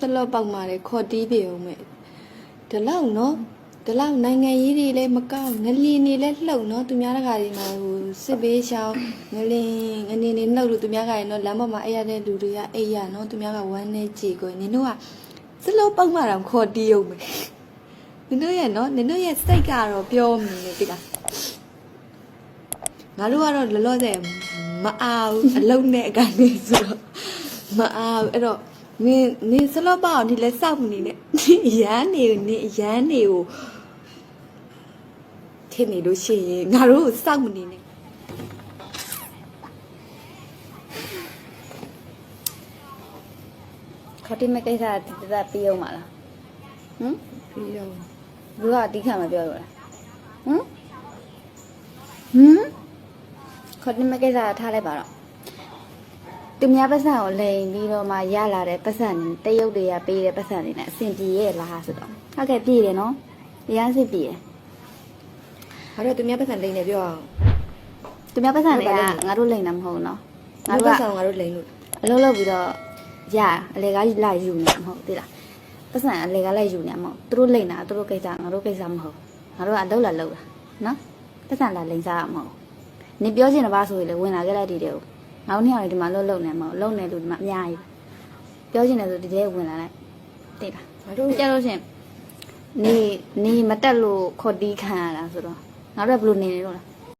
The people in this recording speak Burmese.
တလောက်ပေါက်มาတယ်ခေါ်တီးပြေအောင်မဲ့ဒီလောက်နော်ဒီလောက်နိုင်ငံရေးတွေလည်းမကောက်ငလင်နေလည်းလှုပ်နော်သူများတကာတွေမှာဟိုစစ်ပေးရှောင်းငလင်ငနေနေနှုတ်လို့သူများကလည်းနော်လမ်းပေါ်မှာအဲ့ရတဲ့လူတွေကအဲ့ရနော်သူများကဝမ်းနဲ့ကြည်ကိုနင်တို့ကစလုံးပေါက်မှတော့ခေါ်တီးအောင်မယ်နင်တို့ရဲ့နော်နင်တို့ရဲ့စိတ်ကတော့ပြောမနေတိကငါတို့ကတော့လောလောဆယ်မအားဘူးအလုံးနဲ့အကနေဆိုတော့မအားဘူးအဲ့တော့ နင်နင်စလော့ပါအောင်ဒီလဲစောက်မနေနဲ့ရမ်းနေကိုနင်ရမ်းနေကိုထင်နေလို့ရှိရင်ငါတို့ကိုစောက်မနေနဲ့ခေါတိမဲ့ကိစ္စတတတပြီးအောင်ပါလားဟမ်ပြီးတော့လူကအတိခံမပြောလို့လားဟမ်ဟမ်ခေါတိမဲ့ကိစ္စထားလိုက်ပါတော့ သူများပတ်စံကိုလိန်ပြီးတော့မှရလာတဲ့ပတ်စံတရုတ်တွေကပေးတဲ့ပတ်စံတွေနဲ့အဆင်ပြေရဲ့လားဆိုတော့ဟုတ်ကဲ့ပြေတယ်နော်ရမ်းစစ်ပြေတယ်ငါတို့သူများပတ်စံလိမ့်နေပြောအောင်သူများပတ်စံတွေကဟုတ်ပါလိမ့်မယ်ငါတို့လိန်တာမဟုတ်ဘူးနော်ငါငါတို့တို့ပတ်ကစံငါတို့လိမ့်လို့အလုပ်လုပ်ပြီးတော့ရအလေကလာယူနေမဟုတ်သေးလားပတ်စံအလေကလိုက်ယူနေမဟုတ်သူတို့လိန်တာသူတို့ကိစ္စငါတို့ကိစ္စမဟုတ်ငါတို့ကအလုပ်လာလုပ်တာနော်ပတ်စံလာလိန်စားတာမဟုတ်နင်ပြောချင်တဲ့ဘာဆိုရင်လေဝင်လာခဲ့လိုက်ဒီတဲ့ကို ငါတို့နှစ်ယောက်လည်းဒီမှာလှုပ်လှုပ်နေမဟုတ်လှုပ်နေလို့ဒီမှာအများကြီးပြောချင်တယ်ဆိုဒီတဲ့ဝင်လာလိုက်သိလားငါတို့ကြလို့ရှရင်နေနေမတက်လို့ခေါ်တီးခံရတာဆိုတော့ငါတို့ကဘယ်လိုနေနေလို့လဲ